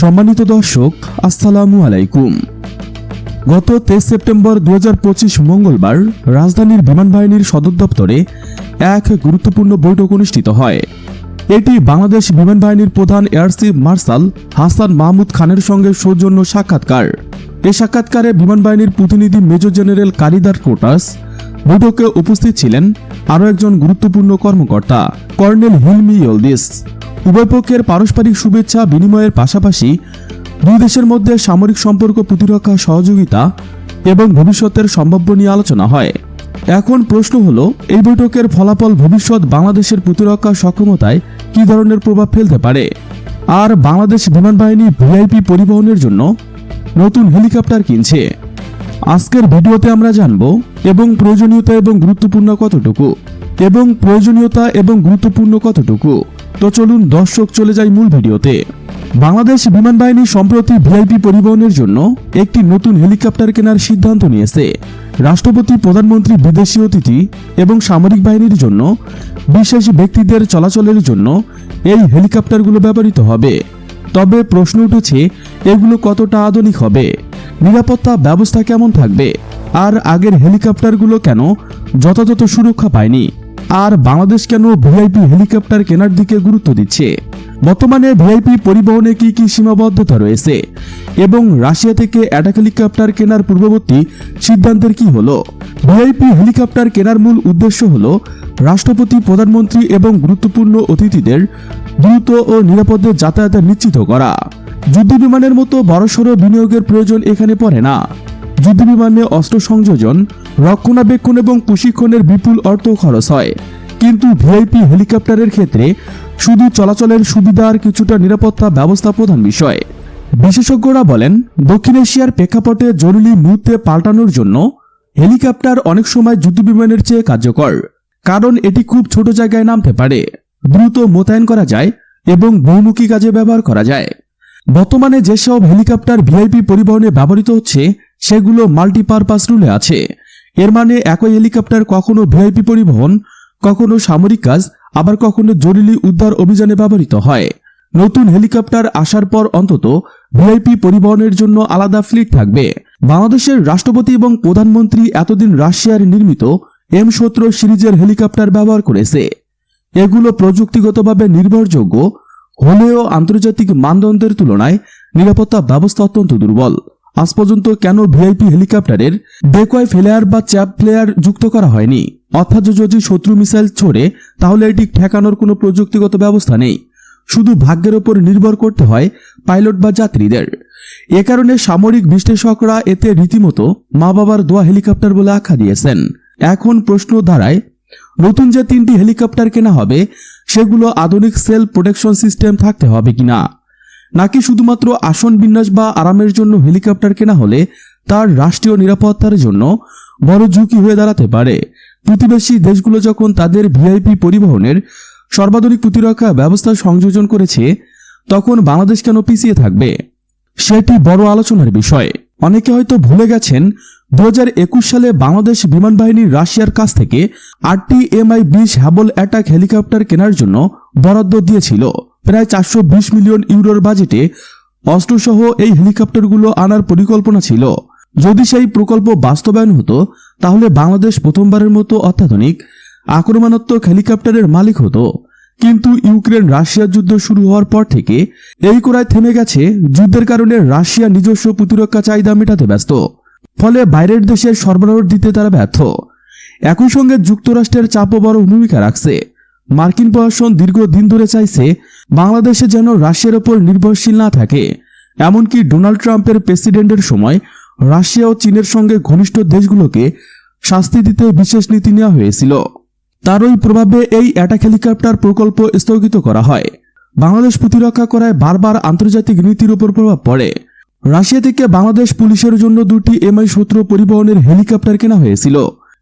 সম্মানিত দর্শক, আসসালামু আলাইকুম। গত তেইশ সেপ্টেম্বর দু হাজার পঁচিশ মঙ্গলবার রাজধানীর বিমান বাহিনীর সদর দপ্তরে এক গুরুত্বপূর্ণ বৈঠক অনুষ্ঠিত হয়। এটি বাংলাদেশ বিমান বাহিনীর প্রধান air chief marshal Hasan Mahmud খানের সঙ্গে সৌজন্য সাক্ষাৎকার। এই সাক্ষাৎকারে বিমান বাহিনীর প্রতিনিধি মেজর জেনারেল কারিদার কোটাস বৈঠকে উপস্থিত ছিলেন আরও একজন গুরুত্বপূর্ণ কর্মকর্তা, কর্নেল হিলমি ইলদিস উভয় পক্ষের পারস্পরিক শুভেচ্ছা বিনিময়ের পাশাপাশি দুই দেশের মধ্যে সামরিক সম্পর্ক প্রতিরক্ষা সহযোগিতা এবং ভবিষ্যতের সম্ভাব্য নিয়ে আলোচনা হয়। এখন প্রশ্ন হলো, এই বৈঠকের ফলাফল ভবিষ্যৎ বাংলাদেশের প্রতিরক্ষা সক্ষমতায় কী ধরনের প্রভাব ফেলতে পারে? আর বাংলাদেশ বিমান বাহিনী ভিআইপি পরিবহনের জন্য নতুন হেলিকপ্টার কিনছে। আজকের ভিডিওতে আমরা জানব, এবং প্রয়োজনীয়তা এবং গুরুত্বপূর্ণ কতটুকু? এবং প্রয়োজনীয়তা এবং গুরুত্বপূর্ণ কতটুকু? তো চলুন দর্শক চলে যাই মূল ভিডিওতে। বাংলাদেশ বিমান বাহিনী সম্প্রতি ভিআইপি পরিবহনের জন্য একটি নতুন হেলিকপ্টার কেনার সিদ্ধান্ত নিয়েছে। রাষ্ট্রপতি, প্রধানমন্ত্রী, বিদেশি অতিথি এবং সামরিক বাহিনীর জন্য বিশেষ ব্যক্তিদের চলাচলের জন্য এই হেলিকপ্টারগুলো ব্যবহৃত হবে। তবে প্রশ্ন উঠেছে, এগুলো কতটা আধুনিক হবে? নিরাপত্তা ব্যবস্থা কেমন থাকবে? আর আগের হেলিকপ্টারগুলো কেন যথাযথ সুরক্ষা পায়নি? আর বাংলাদেশ কেন ভিআইপি হেলিকপ্টার কেনার দিকে গুরুত্ব দিচ্ছে? বর্তমানে ভিআইপি পরিবহনে কি কি সীমাবদ্ধতা রয়েছে? এবং রাশিয়া থেকে অ্যাটাক হেলিকপ্টার কেনার পূর্ববর্তী সিদ্ধান্তের কি হলো? ভিআইপি হেলিকপ্টার কেনার মূল উদ্দেশ্য হল রাষ্ট্রপতি, প্রধানমন্ত্রী এবং গুরুত্বপূর্ণ অতিথিদের দ্রুত ও নিরাপদে যাতায়াত নিশ্চিত করা। যুদ্ধ বিমানের মতো বড়সড় বিনিয়োগের প্রয়োজন এখানে পড়ে না। যুদ্ধ বিমানে অস্ত্র সংযোজন রক্ষণাবেক্ষণ এবং প্রশিক্ষণের বিপুল অর্থ খরচ হয়। কিন্তু ভিআইপি হেলিকপ্টারের ক্ষেত্রে শুধু চলাচলের সুবিধা আর কিছুটা নিরাপত্তা ব্যবস্থা প্রধান বিষয়। বিশেষজ্ঞরা বলেন, দক্ষিণ এশিয়ার প্রেক্ষাপটে জরুরি মুহূর্তে পাল্টানোর জন্য হেলিকপ্টার অনেক সময় যুদ্ধ বিমানের চেয়ে কার্যকর, কারণ এটি খুব ছোট জায়গায় নামতে পারে, দ্রুত মোতায়েন করা যায় এবং বহুমুখী কাজে ব্যবহার করা যায়। বর্তমানে যেসব হেলিকপ্টার ভিআইপি পরিবহনে ব্যবহৃত হচ্ছে সেগুলো মাল্টিপারপাস রুলে আছে। এর মানে একই হেলিকপ্টার কখনো ভিআইপি পরিবহন, কখনো সামরিক কাজ, আবার কখনো জরুরি উদ্ধার অভিযানে ব্যবহৃত হয়। নতুন হেলিকপ্টার আসার পর অন্তত ভিআইপি পরিবহনের জন্য আলাদা ফ্লিট থাকবে। বাংলাদেশের রাষ্ট্রপতি এবং প্রধানমন্ত্রী এতদিন রাশিয়ার নির্মিত এম সতেরো সিরিজের হেলিকপ্টার ব্যবহার করেছে। এগুলো প্রযুক্তিগতভাবে নির্ভরযোগ্য, হলেও আন্তর্জাতিক মানদণ্ডের তুলনায় নিরাপত্তা ব্যবস্থা অত্যন্ত দুর্বল। আজ পর্যন্ত কেন ভিআইপি হেলিকপ্টারের ডেকয় ফ্লেয়ার বা চ্যাপ ফ্লেয়ার যুক্ত করা হয়নি? অর্থাৎ যদি শত্রু মিসাইল ছোড়ে, তাহলে এটি ঠেকানোর কোনো প্রযুক্তিগত ব্যবস্থা নেই। শুধু ভাগ্যের ওপর নির্ভর করতে হয় পাইলট বা যাত্রীদের। এ কারণে সামরিক বিশ্লেষকরা এতে রীতিমতো মা বাবার দোয়া হেলিকপ্টার বলে আখ্যা দিয়েছেন। এখন প্রশ্ন দাঁড়ায়, নতুন যে তিনটি হেলিকপ্টার কেনা হবে, সেগুলো আধুনিক সেল প্রোটেকশন সিস্টেম থাকতে হবে কিনা? নাকি শুধুমাত্র আসন বিন্যাস বা আরামের জন্য হেলিকপ্টার কেনা হলে তার রাষ্ট্রীয় নিরাপত্তার জন্য বড় ঝুঁকি হয়ে দাঁড়াতে পারে? প্রতিবেশী দেশগুলো যখন তাদের ভিআইপি পরিবহনের সর্বাধুনিক প্রতিরক্ষা ব্যবস্থা সংযোজন করেছে, তখন বাংলাদেশ কেন পিছিয়ে থাকবে? সেটি বড় আলোচনার বিষয়। অনেকে হয়তো ভুলে গেছেন দু হাজার একুশ সালে বাংলাদেশ বিমান বাহিনী রাশিয়ার কাছ থেকে আটটি এমআই বিশ হ্যাবল অ্যাটাক হেলিকপ্টার কেনার জন্য বরাদ্দ দিয়েছিল। প্রায় চারশো বিশ মিলিয়ন ইউরোর বাজেটে অস্ত্রসহ এই হেলিকপ্টারগুলো আনার পরিকল্পনা ছিল। যদি সেই প্রকল্প বাস্তবায়ন হতো, তাহলে বাংলাদেশ প্রথমবারের মতো অত্যাধুনিক, আক্রমণাত্মক হেলিকপ্টারের মালিক হতো। কিন্তু ইউক্রেন রাশিয়া যুদ্ধ শুরু হওয়ার পর থেকে এই কোরায় থেমে গেছে, যুদ্ধের কারণে রাশিয়া নিজস্ব প্রতিরক্ষা চাহিদা মেটাতে ব্যস্ত। ফলে বাইরের দেশের সরবরাহ দিতে তারা ব্যর্থ। একই সঙ্গে যুক্তরাষ্ট্রের চাপও বড় ভূমিকা রাখছে। মার্কিন প্রশাসন দীর্ঘদিন ধরে চাইছে বাংলাদেশে যেন রাশিয়ার ওপর নির্ভরশীল না থাকে। এমনকি ডোনাল্ড ট্রাম্পের প্রেসিডেন্টের সময় রাশিয়া ও চীনের সঙ্গে ঘনিষ্ঠ দেশগুলোকে শাস্তি দিতে বিশেষ নীতি নেওয়া হয়েছিল। তারই প্রভাবে এই অ্যাটাক হেলিকপ্টার প্রকল্প স্থগিত করা হয়। বাংলাদেশ প্রতিরক্ষা করায় বারবার আন্তর্জাতিক নীতির উপর প্রভাব পড়ে। রাশিয়া থেকে বাংলাদেশ পুলিশের জন্য দুটি এমআই সূত্র পরিবহনের হেলিকপ্টার কেনা হয়েছিল।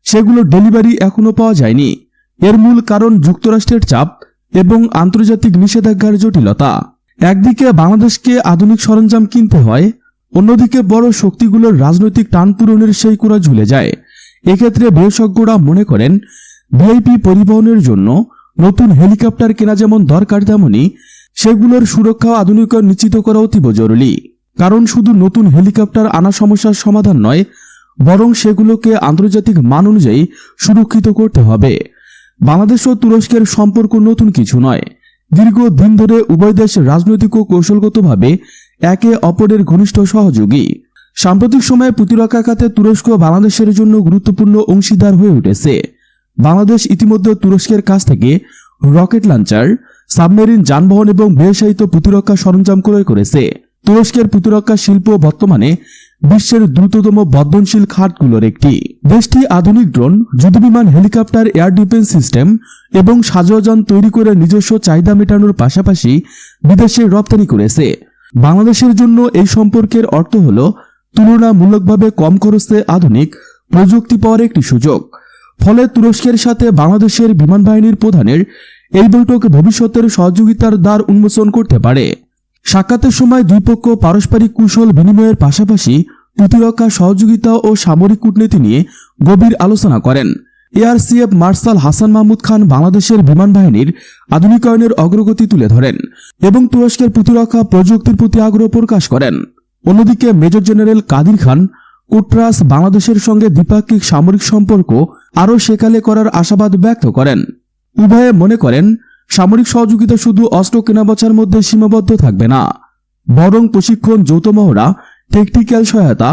সেগুলো ডেলিভারি এখনও পাওয়া যায়নি। এর মূল কারণ যুক্তরাষ্ট্রের চাপ এবং আন্তর্জাতিক নিষেধাজ্ঞার জটিলতা। একদিকে বাংলাদেশকে আধুনিক সরঞ্জাম কিনতে হয়, অন্যদিকে বড় শক্তিগুলোর রাজনৈতিক টান পূরণের সেই কোরা ঝুলে যায়। এক্ষেত্রে বিশেষজ্ঞরা মনে করেন, ভিআইপি পরিবহনের জন্য নতুন হেলিকপ্টার কেনা যেমন দরকার তেমনই সেগুলোর সুরক্ষা আধুনিকরণ নিশ্চিত করা অতীব জরুরি। কারণ শুধু নতুন হেলিকপ্টার আনা সমস্যার সমাধান নয়, বরং সেগুলোকে আন্তর্জাতিক মান অনুযায়ী সুরক্ষিত করতে হবে। বাংলাদেশ ও তুরস্কের সম্পর্ক নতুন কিছু নয়। দীর্ঘদিন ধরে উভয় দেশ রাজনৈতিক ও কৌশলগতভাবে একে অপরের ঘনিষ্ঠ সহযোগী। সাম্প্রতিক সময়ে প্রতিরক্ষা খাতে তুরস্ক বাংলাদেশের জন্য গুরুত্বপূর্ণ অংশীদার হয়ে উঠেছে। বাংলাদেশ ইতিমধ্যে তুরস্কের কাছ থেকে রকেট লঞ্চার, সাবমেরিন যানবাহন এবং বিশেষায়িত প্রতিরক্ষা সরঞ্জাম ক্রয় করেছে। তুরস্কের প্রতিরক্ষা শিল্প বর্তমানে বিশ্বের দ্রুততম বর্ধনশীল খাতগুলোর একটি। দেশটি আধুনিক ড্রোন, যুদ্ধবিমান হেলিকপ্টার, এয়ার ডিফেন্স সিস্টেম এবং সাজোয়াজান তৈরি করে নিজস্ব চাহিদা মেটানোর পাশাপাশি বিদেশে রপ্তানি করেছে। বাংলাদেশের জন্য এই সম্পর্কের অর্থ হল, তুলনামূলকভাবে কম খরচে আধুনিক প্রযুক্তি পাওয়ার একটি সুযোগ। ফলে তুরস্কের সাথে বাংলাদেশের বিমান বাহিনীর প্রধানের এই বৈঠক ভবিষ্যতের সহযোগিতার দ্বার উন্মোচন করতে পারে। সাক্ষাতের সময় দুই পক্ষ পারস্পরিক কুশল বিনিময়ের পাশাপাশি প্রতিরক্ষা, সহযোগিতা ও সামরিক কূটনীতি নিয়ে গভীর আলোচনা করেন। এআরসিএফ মার্শাল হাসান মাহমুদ খান বাংলাদেশের বিমান বাহিনীর আধুনিকায়নের অগ্রগতি তুলে ধরেন এবং তুরস্কের প্রতিরক্ষা প্রযুক্তির প্রতি আগ্রহ প্রকাশ করেন। অন্যদিকে মেজর জেনারেল কাদির খান, কুটরাস বাংলাদেশের সঙ্গে দ্বিপাক্ষিক সামরিক সম্পর্ক আরও সেকালে করার আশাবাদ ব্যক্ত করেন। উভয়ে মনে করেন সামরিক সহযোগিতা শুধু অস্ত্র কেনাবেচার মধ্যে সীমাবদ্ধ থাকবে না, বরং প্রশিক্ষণ, যৌথ মহড়া টেকনিক্যাল সহায়তা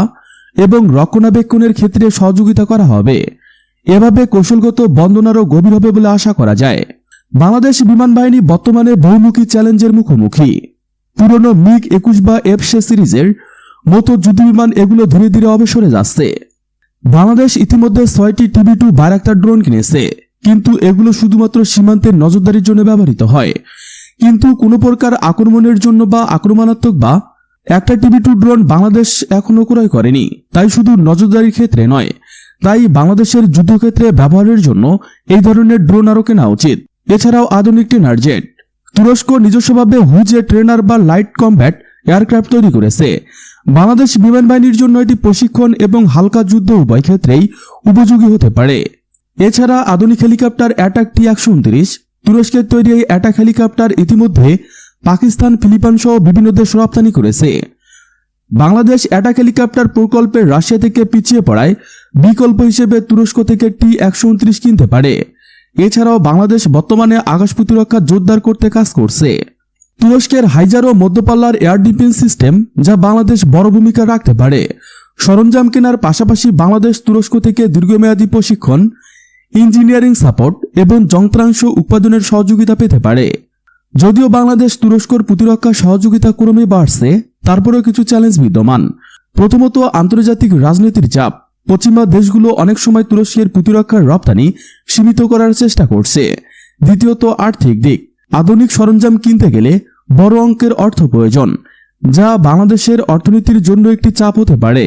এবং রক্ষণাবেক্ষণের ক্ষেত্রে সহযোগিতা করা হবে। এভাবে কৌশলগত বন্দনারও গভীর হবে বলে আশা করা যায়। বাংলাদেশ বিমান বাহিনী বর্তমানে বহুমুখী চ্যালেঞ্জের মুখোমুখি। পুরনো মিগ একুশ বা এফ সে সিরিজের মতো যুদ্ধবিমান এগুলো ধীরে ধীরে অবসরে যাচ্ছে। বাংলাদেশ ইতিমধ্যে ছয়টি টিভি টু বারাক্তার ড্রোন কিনেছে। কিন্তু এগুলো শুধুমাত্র সীমান্তের নজরদারির জন্য ব্যবহৃত হয়। কিন্তু কোনো প্রকার আক্রমণের জন্য বা আক্রমণাত্মক বা একটা টিভি টু ড্রোন বাংলাদেশ এখনও ক্রয় করেনি। তাই শুধু নজরদারির ক্ষেত্রে নয়, তাই বাংলাদেশের যুদ্ধক্ষেত্রে ব্যবহারের জন্য এই ধরনের ড্রোন আরও কেনা উচিত। এছাড়াও আধুনিক ট্রেনার জেট, তুরস্ক নিজস্বভাবে হুজে ট্রেনার বা লাইট কমব্যাট এয়ারক্রাফট তৈরি করেছে। বাংলাদেশ বিমান বাহিনীর জন্য এটি প্রশিক্ষণ এবং হালকা যুদ্ধ উভয় ক্ষেত্রেই উপযোগী হতে পারে। এছাড়া আধুনিক হেলিকপ্টার অ্যাটাক টি একশো উনত্রিশ, তুরস্কের তৈরি এই অ্যাটাক হেলিকপ্টার ইতিমধ্যে পাকিস্তান, ফিলিপাইন সহ বিভিন্ন দেশ রপ্তানি করেছে। বাংলাদেশ অ্যাটাক হেলিকপ্টার প্রকল্পে রাশিয়া থেকে পিছিয়ে পড়ায় বিকল্প হিসেবে তুরস্ক থেকে টি একশো উনত্রিশ কিনতে পারে। এছাড়াও বাংলাদেশ বর্তমানে আকাশ প্রতিরক্ষা জোরদার করতে কাজ করছে। তুরস্কের হাইজার ও মধ্যপাল্লার এয়ার ডিফেন্স সিস্টেম যা বাংলাদেশ বড় ভূমিকা রাখতে পারে। সরঞ্জাম কেনার পাশাপাশি বাংলাদেশ তুরস্ক থেকে দীর্ঘমেয়াদী প্রশিক্ষণ ইঞ্জিনিয়ারিং সাপোর্ট এবং যন্ত্রাংশ উৎপাদনের সহযোগিতা পেতে পারে। যদিও বাংলাদেশ তুরস্কর প্রতিরক্ষা সহযোগিতা ক্রমে বাড়ছে, তারপরেও কিছু চ্যালেঞ্জ বিদ্যমান। প্রথমত আন্তর্জাতিক রাজনীতির চাপ। পশ্চিমা দেশগুলো অনেক সময় তুরস্কের প্রতিরক্ষার রপ্তানি সীমিত করার চেষ্টা করছে। দ্বিতীয়ত আর্থিক দিক। আধুনিক সরঞ্জাম কিনতে গেলে বড় অঙ্কের অর্থ প্রয়োজন, যা বাংলাদেশের অর্থনীতির জন্য একটি চাপ হতে পারে।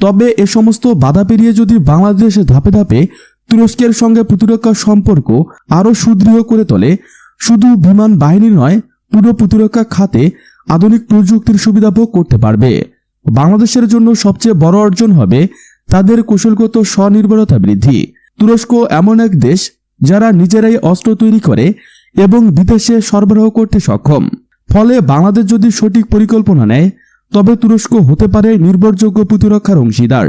তবে এ সমস্ত বাধা পেরিয়ে যদি বাংলাদেশ ধাপে ধাপে তুরস্কের সঙ্গে প্রতিরক্ষা সম্পর্ক আরও সুদৃঢ় করে তোলে। শুধু বিমান বাহিনী নয়, পুরো প্রতিরক্ষা খাতে আধুনিক প্রযুক্তির সুবিধা ভোগ করতে পারবে। বাংলাদেশের জন্য সবচেয়ে বড় অর্জন হবে তাদের কৌশলগত স্বনির্ভরতা বৃদ্ধি। তুরস্ক এমন এক দেশ যারা নিজেরাই অস্ত্র তৈরি করে এবং বিদেশে সরবরাহ করতে সক্ষম। ফলে বাংলাদেশ যদি সঠিক পরিকল্পনা নেয়, তবে তুরস্ক হতে পারে নির্ভরযোগ্য প্রতিরক্ষার অংশীদার।